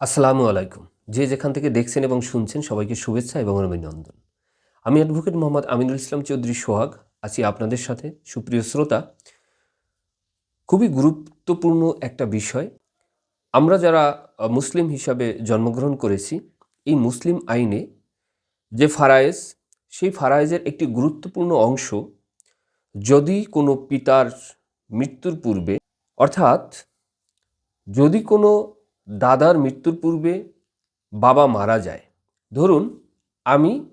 আসসালামু আলাইকুম। যে যেখান থেকে দেখছেন এবং শুনছেন সবাইকে শুভেচ্ছা এবং অভিনন্দন। আমি অ্যাডভোকেট মোহাম্মদ আমিনুল ইসলাম চৌধুরী সোহাগ। আছি আপনাদের সাথে। সুপ্রিয় শ্রোতা, খুবই গুরুত্বপূর্ণ একটা বিষয়। আমরা যারা মুসলিম হিসাবে জন্মগ্রহণ করেছি, এই মুসলিম আইনে যে ফারায়েজ, সেই ফারায়েজের একটি গুরুত্বপূর্ণ অংশ যদি কোনো পিতার মৃত্যুর পূর্বে, অর্থাৎ যদি কোনো দাদার মৃত্যুর পূর্বে বাবা মারা যায়। ধরুন, আমি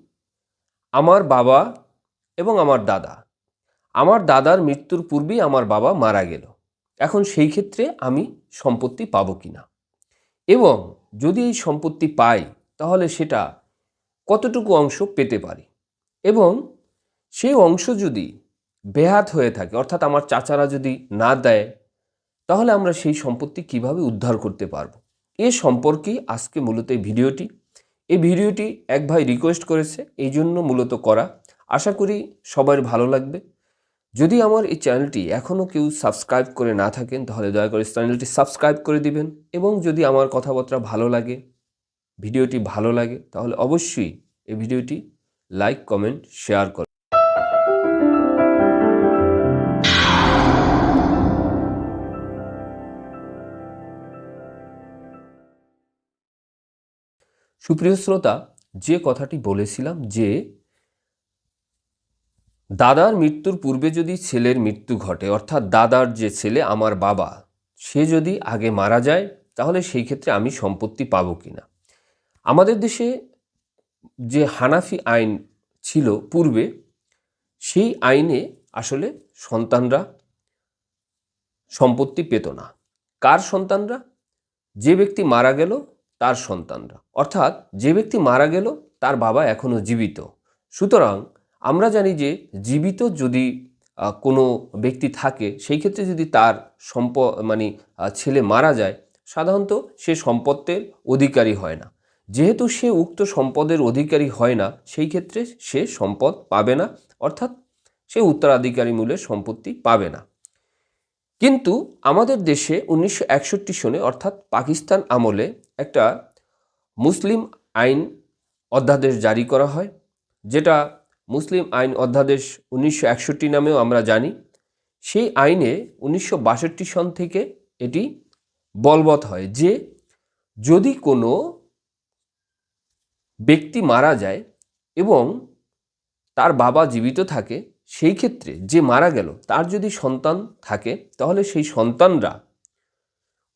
আমার বাবা এবং আমার দাদা। আমার দাদার মৃত্যুর পূর্বেই আমার বাবা মারা গেল। এখন সেই ক্ষেত্রে আমি সম্পত্তি পাবো কি না এবং যদি এই সম্পত্তি পাই, তাহলে সেটা কতটুকু অংশ পেতে পারি? এবং সেই অংশ যদি বেহাত হয়ে থাকে, অর্থাৎ আমার চাচারা যদি না দেয়, তাহলে আমরা সেই সম্পত্তি কীভাবে উদ্ধার করতে পারব? এ সম্পর্কেই আজকে মূলত এই ভিডিওটি। এই ভিডিওটি এক ভাই রিকোয়েস্ট করেছে, এই জন্য মূলত করা। আশা করি সবার ভালো লাগবে। যদি আমার এই চ্যানেলটি এখনও কেউ সাবস্ক্রাইব করে না থাকেন, তাহলে দয়া করে চ্যানেলটি সাবস্ক্রাইব করে দিবেন এবং যদি আমার কথাবার্তা ভালো লাগে, ভিডিওটি ভালো লাগে, তাহলে অবশ্যই এই ভিডিওটি লাইক কমেন্ট শেয়ার করুন। সুপ্রিয় শ্রোতা, যে কথাটি বলেছিলাম যে, দাদার মৃত্যুর পূর্বে যদি ছেলের মৃত্যু ঘটে, অর্থাৎ দাদার যে ছেলে, আমার বাবা, সে যদি আগে মারা যায়, তাহলে সেই ক্ষেত্রে আমি সম্পত্তি পাবো কিনা? আমাদের দেশে যে হানাফি আইন ছিল পূর্বে, সেই আইনে আসলে সন্তানরা সম্পত্তি পেত না। কার সন্তানরা? যে ব্যক্তি মারা গেল তার সন্তানরা। অর্থাৎ যে ব্যক্তি মারা গেল, তার বাবা এখনও জীবিত। সুতরাং আমরা জানি যে জীবিত যদি কোনো ব্যক্তি থাকে, সেই ক্ষেত্রে যদি তার সম্প মানে ছেলে মারা যায়, সাধারণত সে সম্পত্তির অধিকারী হয় না। যেহেতু সে উক্ত সম্পদের অধিকারী হয় না, সেই ক্ষেত্রে সে সম্পদ পাবে না, অর্থাৎ সে উত্তরাধিকারী মূলে সম্পত্তি পাবে না। কিন্তু আমাদের দেশে উনিশশো একষট্টি সনে, অর্থাৎ পাকিস্তান আমলে একটা মুসলিম আইন অধ্যাদেশ জারি করা হয়, যেটা মুসলিম আইন অধ্যাদেশ উনিশশো একষট্টি নামেও আমরা জানি। সেই আইনে উনিশশো বাষট্টি সন থেকে এটি বলবৎ হয় যে, যদি কোনো ব্যক্তি মারা যায় এবং তার বাবা জীবিত থাকে, সেই ক্ষেত্রে যে মারা গেল, তার যদি সন্তান থাকে, তাহলে সেই সন্তানরা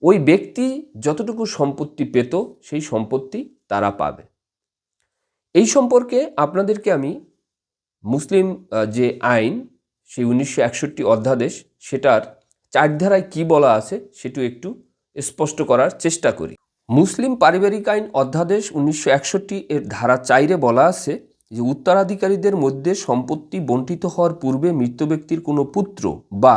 ওই ব্যক্তি যতটুকু সম্পত্তি পেত, সেই সম্পত্তি তারা পাবে। এই সম্পর্কে আপনাদেরকে আমি মুসলিম যে আইন, সেই উনিশশো একষট্টি অধ্যাদেশ, সেটার চার ধারায় কী বলা আছে, সেটু একটু স্পষ্ট করার চেষ্টা করি। মুসলিম পারিবারিক আইন অধ্যাদেশ উনিশশো একষট্টি এর ধারা চাইরে বলা আছে যে, উত্তরাধিকারীদের মধ্যে সম্পত্তি বণ্টিত হওয়ার পূর্বে মৃত ব্যক্তির কোনো পুত্র বা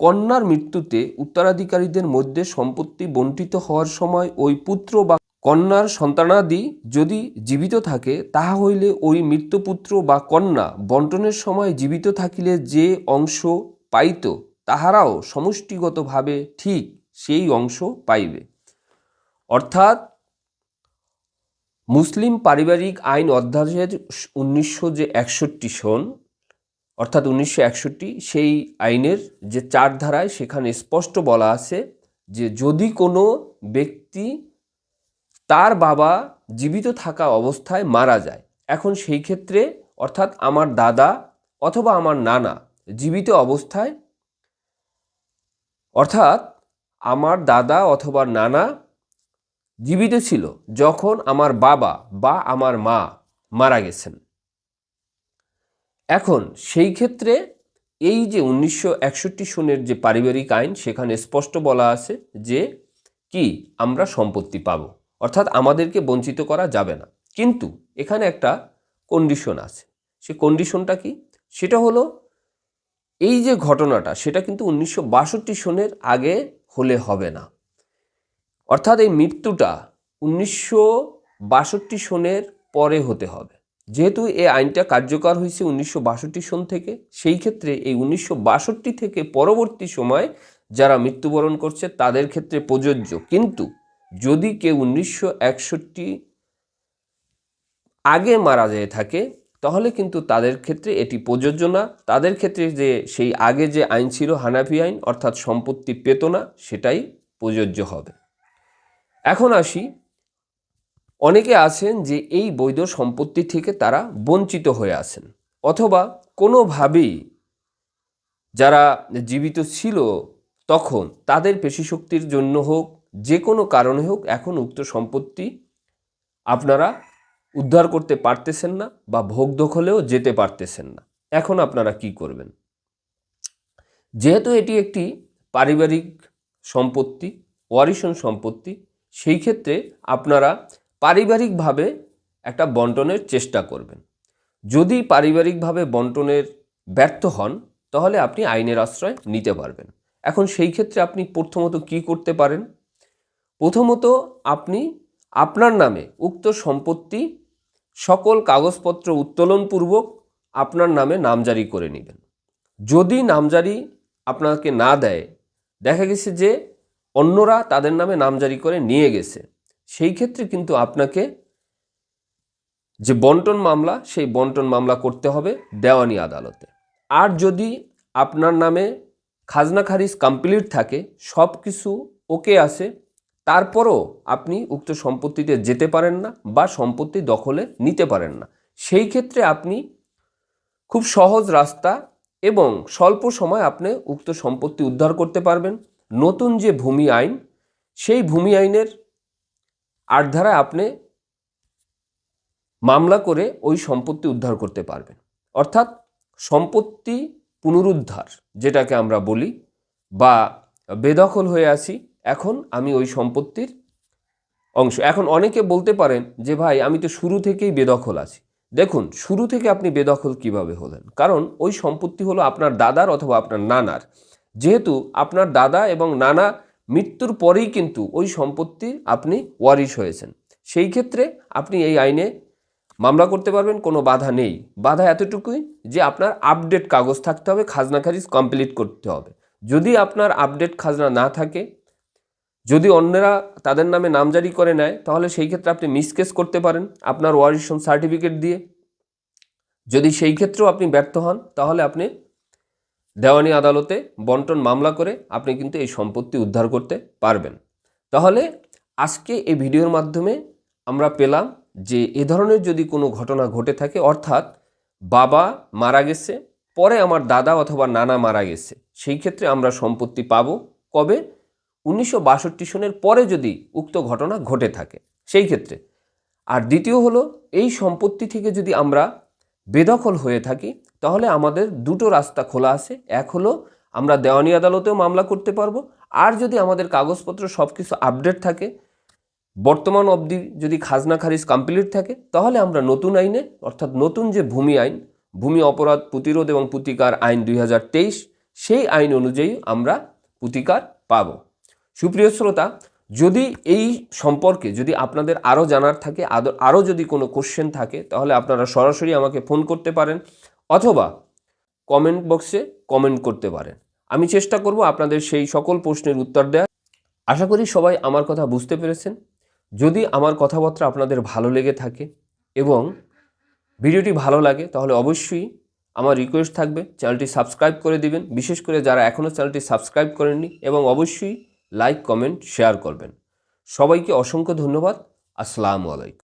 কন্যার মৃত্যুতে উত্তরাধিকারীদের মধ্যে সম্পত্তি বণ্টিত হওয়ার সময় ওই পুত্র বা কন্যার সন্তানাদি যদি জীবিত থাকে, তাহা হইলে ওই মৃত্যুপুত্র বা কন্যা বন্টনের সময় জীবিত থাকিলে যে অংশ পাইত, তাহারাও সমষ্টিগতভাবে ঠিক সেই অংশ পাইবে। অর্থাৎ, মুসলিম পারিবারিক আইন অধ্যাদেশের উনিশশো যে একষট্টি সন অর্থাৎ উনিশশো একষট্টি, সেই আইনের যে চার ধারায় সেখানে স্পষ্ট বলা আছে যে যদি কোনো ব্যক্তি তার বাবা জীবিত থাকা অবস্থায় মারা যায়, এখন সেই ক্ষেত্রে অর্থাৎ আমার দাদা অথবা আমার নানা জীবিত অবস্থায়, অর্থাৎ আমার দাদা অথবা নানা জীবিত ছিল যখন আমার বাবা বা আমার মা মারা গেছেন। এখন সেই ক্ষেত্রে এই যে উনিশশো একষট্টি সনের যে পারিবারিক আইন, সেখানে স্পষ্ট বলা আছে যে কি আমরা সম্পত্তি পাব, অর্থাৎ আমাদেরকে বঞ্চিত করা যাবে না। কিন্তু এখানে একটা কন্ডিশন আছে। সে কন্ডিশনটা কি? সেটা হলো এই যে ঘটনাটা, সেটা কিন্তু উনিশশো বাষট্টি সনের আগে হলে হবে না। অর্থাৎ এই মৃত্যুটা উনিশশো বাষট্টি সনের পরে হতে হবে। যেহেতু এই আইনটা কার্যকর হয়েছে উনিশশো বাষট্টি সন থেকে, সেই ক্ষেত্রে এই উনিশশো বাষট্টি থেকে পরবর্তী সময় যারা মৃত্যুবরণ করছে তাদের ক্ষেত্রে প্রযোজ্য। কিন্তু যদি কেউ উনিশশো একষট্টি আগে মারা যেয়ে থাকে, তাহলে কিন্তু তাদের ক্ষেত্রে এটি প্রযোজ্য না। তাদের ক্ষেত্রে যে সেই আগে যে আইন ছিল হানাফি আইন, অর্থাৎ সম্পত্তি পেত না, সেটাই প্রযোজ্য হবে। এখন আসি অনেকে আছেন যে এই বৈধ সম্পত্তি থেকে তারা বঞ্চিত হয়ে আছেন। অথবা কোনোভাবেই যারা জীবিত ছিল তখন তাদের পেশিশক্তির জন্য হোক, যে কোনো কারণে হোক এখন উক্ত সম্পত্তি আপনারা উদ্ধার করতে পারতেছেন না বা ভোগ দখলেও যেতে পারতেছেন না। এখন আপনারা কি করবেন? যেহেতু এটি একটি পারিবারিক সম্পত্তি ওয়ারিশন সম্পত্তি, সেই ক্ষেত্রে আপনারা পারিবারিকভাবে একটা বন্টনের চেষ্টা করবেন। যদি পারিবারিকভাবে বন্টনের ব্যর্থ হন, তাহলে আপনি আইনের আশ্রয় নিতে পারবেন। এখন সেই ক্ষেত্রে আপনি প্রথমত কি করতে পারেন? প্রথমত আপনি আপনার নামে উক্ত সম্পত্তি, সকল কাগজপত্র উত্তোলনপূর্বক আপনার নামে নামজারি করে নেবেন। যদি নামজারি আপনাকে না দেয়, দেখা গেছে যে অন্যরা তাদের নামে নামজারি করে নিয়ে গেছে সেই ক্ষেত্রে কিন্তু আপনাকে যে বন্টন মামলা, সেই বন্টন মামলা করতে হবে দেওয়ানি আদালতে। আর যদি আপনার নামে খাজনা খারিজ কমপ্লিট থাকে, সব কিছু ওকে আছে তারপরও আপনি উক্ত সম্পত্তিতে যেতে পারেন না বা সম্পত্তি দখলে নিতে পারেন না। সেই ক্ষেত্রে আপনি খুব সহজ রাস্তা এবং স্বল্প সময় আপনি উক্ত সম্পত্তি উদ্ধার করতে পারবেন। নতুন যে ভূমি আইন, সেই ভূমি আইনের আট ধারায় আপনি মামলা করে ওই সম্পত্তি উদ্ধার করতে পারবেন। অর্থাৎ সম্পত্তি পুনরুদ্ধার, যেটাকে আমরা বলি, বা বেদখল হয়ে আছি, এখন আমি ওই সম্পত্তির অংশ। এখন অনেকে বলতে পারেন যে, ভাই, আমি তো শুরু থেকেই বেদখল আছি। দেখুন, শুরু থেকে আপনি বেদখল কীভাবে হলেন? কারণ ওই সম্পত্তি হলো আপনার দাদার অথবা আপনার নানার। যেহেতু আপনার দাদা এবং নানা মৃত্যুর পরেই কিন্তু ওই সম্পত্তি আপনি ওয়ারিশ হয়েছেন। সেই ক্ষেত্রে আপনি এই আইনে মামলা করতে পারবেন, কোনো বাধা নেই। বাধা এতটুকুই যে আপনার আপডেট কাগজ থাকতে হবে, খাজনা খারিজ কমপ্লিট করতে হবে। যদি আপনার আপডেট খাজনা না থাকে, যদি অন্যরা তাদের নামে নামজারি করে নেয়, তাহলে সেই ক্ষেত্রে আপনি মিসকেস করতে পারেন আপনার ওয়ারিশন সার্টিফিকেট দিয়ে। যদি সেই ক্ষেত্রেও আপনি ব্যর্থ হন, তাহলে আপনি দেওয়ানি আদালতে বন্টন মামলা করে আপনি কিন্তু এই সম্পত্তি উদ্ধার করতে পারবেন। তাহলে আজকে এই ভিডিওর মাধ্যমে আমরা পেলাম যে এ ধরনের যদি কোনো ঘটনা ঘটে থাকে, অর্থাৎ বাবা মারা গেছে, পরে আমার দাদা অথবা নানা মারা গেছে, সেই ক্ষেত্রে আমরা সম্পত্তি পাব। কবে? উনিশশো বাষট্টি সনের পরে যদি উক্ত ঘটনা ঘটে থাকে, সেই ক্ষেত্রে। আর দ্বিতীয় হলো, এই সম্পত্তি থেকে যদি আমরা বেদখল হয়ে থাকি তাহলে আমাদের দুটো রাস্তা খোলা আছে। এক হলো আমরা দেওয়ানি আদালতেও মামলা করতে পারব, আর যদি আমাদের কাগজপত্র সব কিছু আপডেট থাকে, বর্তমান অবধি যদি খাজনা খারিজ কমপ্লিট থাকে, তাহলে আমরা নতুন আইনে, অর্থাৎ নতুন যে ভূমি আইন, ভূমি অপরাধ প্রতিরোধ এবং প্রতিকার আইন দুই হাজার তেইশ, সেই আইন অনুযায়ী আমরা প্রতিকার পাব। সুপ্রিয় শ্রোতা, যদি এই সম্পর্কে যদি আপনাদের আরও জানার থাকে আরও যদি কোনো কোশ্চেন থাকে, তাহলে আপনারা সরাসরি আমাকে ফোন করতে পারেন। অথবা কমেন্ট বক্সে কমেন্ট করতে পারেন। আমি চেষ্টা করব আপনাদের সেই সকল প্রশ্নের উত্তর দেওয়ার আশা করি সবাই আমার কথা বুঝতে পেরেছেন। যদি আমার কথাবার্তা আপনাদের ভালো লেগে থাকে এবং ভিডিওটি ভালো লাগে, তাহলে অবশ্যই আমার রিকোয়েস্ট থাকবে চ্যানেলটি সাবস্ক্রাইব করে দিবেন। বিশেষ করে যারা এখনও চ্যানেলটি সাবস্ক্রাইব করেননি এবং অবশ্যই লাইক কমেন্ট শেয়ার করবেন। সবাইকে অসংখ্য ধন্যবাদ। আসসালামু আলাইকুম।